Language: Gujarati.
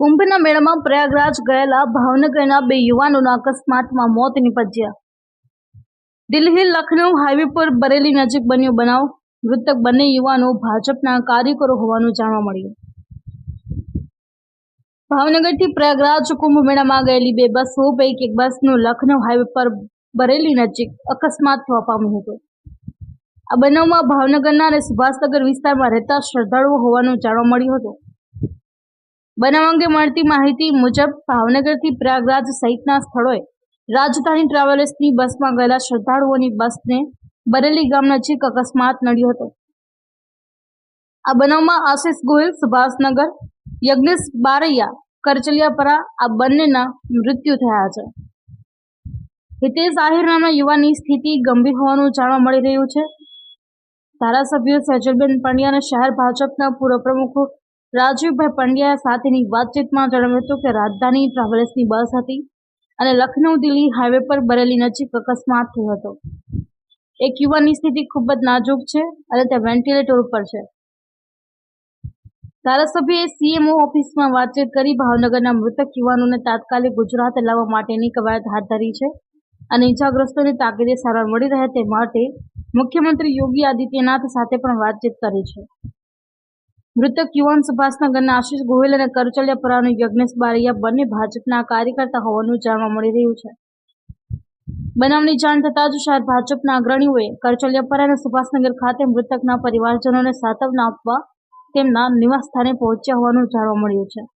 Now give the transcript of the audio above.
કુંભના મેળામાં પ્રયાગરાજ ગયેલા ભાવનગરના બે યુવાનોના અકસ્માતમાં મોત નીપજ્યા. દિલ્હી લખનઉ હાઈવે પર બરેલી નજીક બન્યો બનાવ. મૃતક બંને યુવાનો ભાજપના કાર્યકરો હોવાનું જાણવા મળ્યું. ભાવનગરથી પ્રયાગરાજ કુંભ મેળામાં ગયેલી બે બસો, પૈકી એક બસનું લખનઉ હાઈવે પર બરેલી નજીક અકસ્માત થવા પામ્યો હતો. આ બનાવમાં ભાવનગરના અને સુભાષનગર વિસ્તારમાં રહેતા શ્રદ્ધાળુઓ હોવાનું જાણવા મળ્યું હતું. બનાવ અંગે મળતી માહિતી મુજબ ભાવનગરથી પ્રયાગરાજ સહિતના સ્થળોએ રાજધાની ટ્રાવેલ્સની બસમાં ગયેલા શ્રદ્ધાળુઓની બસને બરેલી ગામ નજીક અકસ્માત નડ્યો હતો. આ બનાવમાં આશિષ ગોહિલ, સુભાષનગર, યજ્ઞેશ બારૈયા કરચલિયાપરા આ બંનેના મૃત્યુ થયા છે. હિતેશ આહિર નામના યુવાનની સ્થિતિ ગંભીર હોવાનું જાણવા મળી રહ્યું છે. ધારાસભ્ય સજલબેન પંડ્યા અને શહેર ભાજપના પૂર્વ પ્રમુખ રાજીવભાઈ પંડ્યા સાથેની વાતચીતમાં જણાવ્યું હતું કે રાજધાની ટ્રાવેલ્સની બસ હતી અને લખનઉ દિલ્હી હાઈવે પર બરેલી નજીક અકસ્માત થયો હતો. એક યુવાનની સ્થિતિ ખૂબ જ નાજુક છે અને તે વેન્ટિલેટર ઉપર છે. ધારાસભ્યએ સીએમઓ ઓફિસમાં વાતચીત કરી ભાવનગરના મૃતક યુવાનોને તાત્કાલિક ગુજરાત લાવવા માટેની કવાયત હાથ ધરી છે અને ઇજાગ્રસ્તોને તાકીદે સારવાર મળી રહે તે માટે મુખ્યમંત્રી યોગી આદિત્યનાથ સાથે પણ વાતચીત કરી છે. મૃતક યુવાન સુભાષનગરના આશિષ ગોહિલ અને કરચલિયાપરાનો યજ્ઞેશ બારૈયા બંને ભાજપના કાર્યકર્તા હોવાનું જાણવા મળી રહ્યું છે. બનાવની જાણ થતાં જ શહેર ભાજપના અગ્રણીઓએ કરચલિયાપરા અને સુભાષનગર ખાતે મૃતકના પરિવારજનોને સાંત્વના આપવા તેમના નિવાસસ્થાને પહોંચ્યા હોવાનું જાણવા મળ્યું છે.